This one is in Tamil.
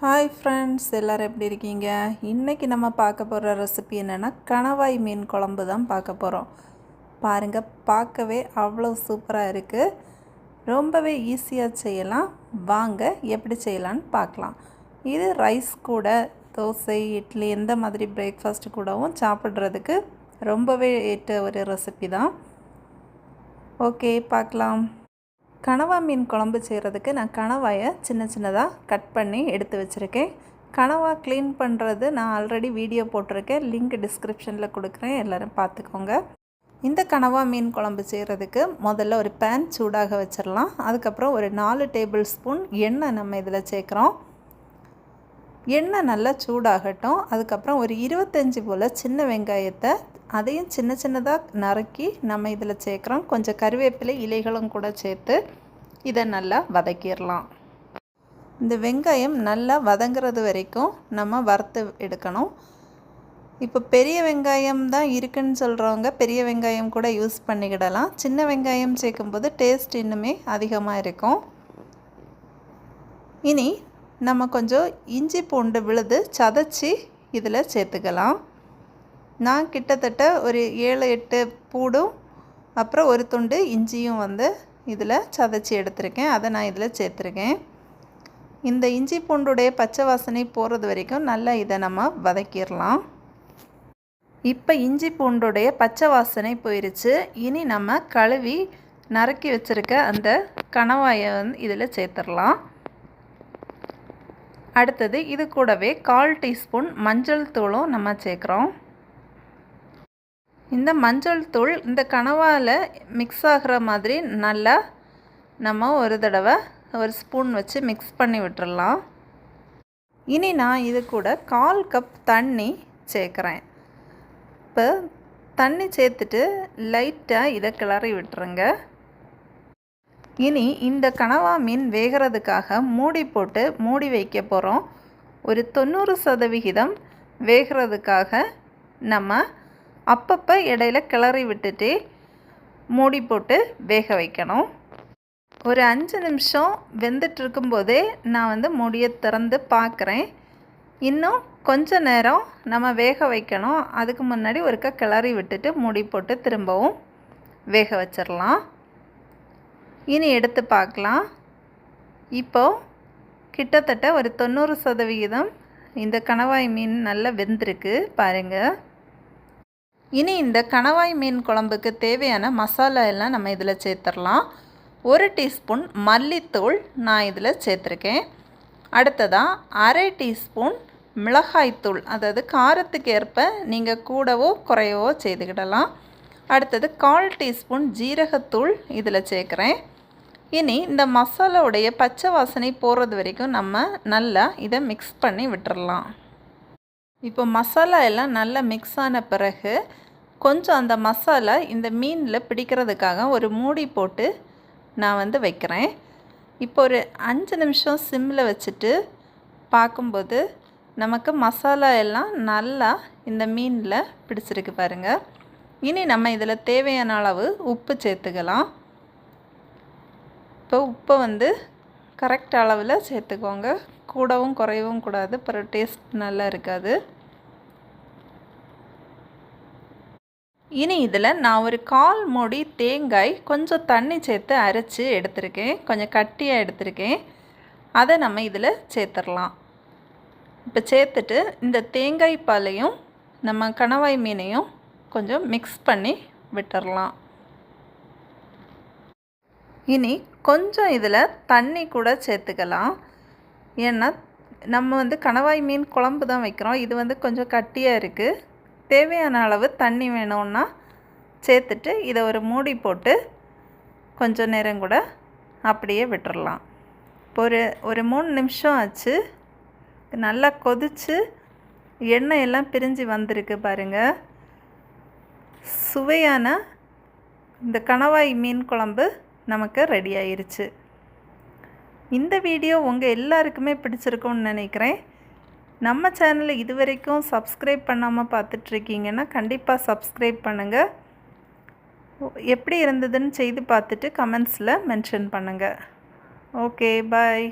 ஹாய் ஃப்ரெண்ட்ஸ் எல்லோரும் எப்படி இருக்கீங்க? இன்றைக்கி நம்ம பார்க்க போகிற ரெசிபி என்னென்னா கணவாய் மீன் குழம்பு தான் பார்க்க போகிறோம் பாருங்கள் பார்க்கவே அவ்வளோ சூப்பராக இருக்குது ரொம்பவே ஈஸியாக செய்யலாம். வாங்க எப்படி செய்யலான்னு பார்க்கலாம். இது ரைஸ் கூட தோசை இட்லி எந்த மாதிரி பிரேக்ஃபாஸ்ட் கூடவும் சாப்பிட்றதுக்கு ரொம்பவே ஏற்ற ஒரு ரெசிபி தான். ஓகே பார்க்கலாம். கனவா மீன் குழம்பு செய்கிறதுக்கு நான் கணவாயை சின்ன சின்னதாக கட் பண்ணி எடுத்து வச்சுருக்கேன். கனவா க்ளீன் பண்ணுறது நான் ஆல்ரெடி வீடியோ போட்டிருக்கேன். லிங்க் டிஸ்கிரிப்ஷனில் கொடுக்குறேன். எல்லோரும் பார்த்துக்கோங்க. இந்த கனவா மீன் குழம்பு செய்கிறதுக்கு முதல்ல ஒரு பேன் சூடாக வச்சிடலாம் அதுக்கப்புறம் ஒரு நாலு டேபிள் ஸ்பூன் எண்ணெய் நம்ம இதில் சேர்க்குறோம். எண்ணெய் நல்லா சூடாகட்டும். அதுக்கப்புறம் ஒரு இருபத்தஞ்சி போல் சின்ன வெங்காயத்தை அதையும் சின்ன சின்னதாக நறுக்கி நம்ம இதில் சேர்க்குறோம். கொஞ்சம் கருவேப்பிலை இலைகளும் கூட சேர்த்து இதை நல்லா வதக்கிடலாம். இந்த வெங்காயம் நல்லா வதங்குறது வரைக்கும் நம்ம வறுத்து எடுக்கணும். இப்போ பெரிய வெங்காயம் தான் இருக்குன்னு சொல்கிறவங்க பெரிய வெங்காயம் கூட யூஸ் பண்ணிக்கிடலாம். சின்ன வெங்காயம் சேர்க்கும்போது டேஸ்ட் இன்னுமே அதிகமாக இருக்கும். இனி நம்ம கொஞ்சம் இஞ்சி பூண்டு விழுது சதைச்சி இதில் சேர்த்துக்கலாம். நான் கிட்டத்தட்ட ஒரு ஏழு எட்டு பூடும் அப்புறம் ஒரு துண்டு இஞ்சியும் வந்து இதில் சதைச்சி எடுத்திருக்கேன். அதை நான் இதில் சேர்த்துருக்கேன். இந்த இஞ்சி பூண்டுடைய பச்சை வாசனை போகிறது வரைக்கும் நல்லா இதை நம்ம வதக்கிடலாம். இப்போ இஞ்சி பூண்டுடைய பச்சை வாசனை போயிடுச்சு இனி நம்ம கழுவி நறுக்கி வச்சுருக்க அந்த கணவாயை வந்து இதில் சேர்த்துடலாம். அடுத்தது இது கூடவே கால் டீஸ்பூன் மஞ்சள் தூளும் நம்ம சேர்க்குறோம். இந்த மஞ்சள் தூள் இந்த கனவால் மிக்ஸ் ஆகிற மாதிரி நல்லா நம்ம ஒரு தடவை ஒரு ஸ்பூன் வச்சு மிக்ஸ் பண்ணி விட்டுடலாம் இனி நான் இது கூட கால் கப் தண்ணி சேர்க்குறேன். இப்போ தண்ணி சேர்த்துட்டு லைட்டாக இதை கிளறி விட்டுருங்க. இனி இந்த கனவா மீன் வேகிறதுக்காக மூடி போட்டு மூடி வைக்க போகிறோம் ஒரு தொண்ணூறு சதவிகிதம் வேகிறதுக்காக நம்ம அப்பப்போ இடையில கிளறி விட்டுட்டு மூடி போட்டு வேக வைக்கணும். ஒரு அஞ்சு நிமிஷம் வெந்துட்டுருக்கும்போதே நான் வந்து மூடியை திறந்து பார்க்குறேன் இன்னும் கொஞ்ச நேரம் நம்ம வேக வைக்கணும். அதுக்கு முன்னாடி ஒருக்கா கிளறி விட்டுட்டு மூடி போட்டு திரும்பவும் வேக வச்சிடலாம் இனி எடுத்து பார்க்கலாம் இப்போது கிட்டத்தட்ட ஒரு தொண்ணூறு சதவிகிதம் இந்த கணவாய் மீன் நல்லா வெந்திருக்கு பாருங்கள் இனி இந்த கணவாய் மீன் குழம்புக்கு தேவையான மசாலா எல்லாம் நம்ம இதில் சேர்த்துடலாம். ஒரு டீஸ்பூன் மல்லித்தூள் நான் இதில் சேர்த்துருக்கேன். அடுத்ததாக அரை டீஸ்பூன் மிளகாய்த்தூள் அதாவது காரத்துக்கு ஏற்ப நீங்கள் கூடவோ குறையவோ செய்துக்கிடலாம். அடுத்தது கால் டீஸ்பூன் ஜீரகத்தூள் இதில் சேர்க்குறேன். இனி இந்த மசாலாவுடைய பச்சை வாசனை போகிறது வரைக்கும் நம்ம நல்லா இதை மிக்ஸ் பண்ணி விட்டுடலாம் இப்போ மசாலா எல்லாம் நல்லா மிக்ஸ் ஆன பிறகு கொஞ்சம் அந்த மசாலா இந்த மீனில் பிடிக்கிறதுக்காக ஒரு மூடி போட்டு நான் வந்து வைக்கிறேன். இப்போ ஒரு அஞ்சு நிமிஷம் சிம்மில் வச்சுட்டு பார்க்கும்போது நமக்கு மசாலா எல்லாம் நல்லா இந்த மீனில் பிடிச்சிருக்கு பாருங்கள் இனி நம்ம இதில் தேவையான அளவு உப்பு சேர்த்துக்கலாம். இப்போ உப்பை வந்து கரெக்ட் அளவில் சேர்த்துக்கோங்க. கூடவும் குறையவும் கூடாது. அப்புறம் டேஸ்ட் நல்லா இருக்காது. இனி இதில் நான் ஒரு கால் மூடி தேங்காய் கொஞ்சம் தண்ணி சேர்த்து அரைச்சி எடுத்திருக்கேன். கொஞ்சம் கட்டியாக எடுத்திருக்கேன். அதை நம்ம இதில் சேர்த்துடலாம். இப்போ சேர்த்துட்டு இந்த தேங்காய் பாலையும் நம்ம கணவாய் மீனையும் கொஞ்சம் மிக்ஸ் பண்ணி விட்டுடலாம். இனி கொஞ்சம் இதில் தண்ணி கூட சேர்த்துக்கலாம். ஏன்னா நம்ம வந்து கணவாய் மீன் குழம்பு தான் வைக்கிறோம். இது வந்து கொஞ்சம் கட்டியாக இருக்குது தேவையான அளவு தண்ணி வேணும்னா சேர்த்துட்டு இதை ஒரு மூடி போட்டு கொஞ்சம் நேரம் கூட அப்படியே விட்டுறலாம். ஒரு ஒரு மூணு நிமிஷம் ஆச்சு. நல்லா கொதித்து எண்ணெய் எல்லாம் பிரிஞ்சு வந்திருக்கு பாருங்கள் சுவையான இந்த கணவாய் மீன் குழம்பு நமக்கு ரெடி ஆயிருச்சு. இந்த வீடியோ உங்கள் எல்லாருக்குமே பிடிச்சிருக்கும்னு நினைக்கிறேன். நம்ம சேனலை இது வரைக்கும் சப்ஸ்கிரைப் பண்ணாமல் பார்த்துட்ருக்கீங்கன்னா கண்டிப்பாக சப்ஸ்கிரைப் பண்ணுங்கள் எப்படி இருந்ததுன்னு செய்து பார்த்துட்டு கமெண்ட்ஸில் மென்ஷன் பண்ணுங்கள் ஓகே பாய்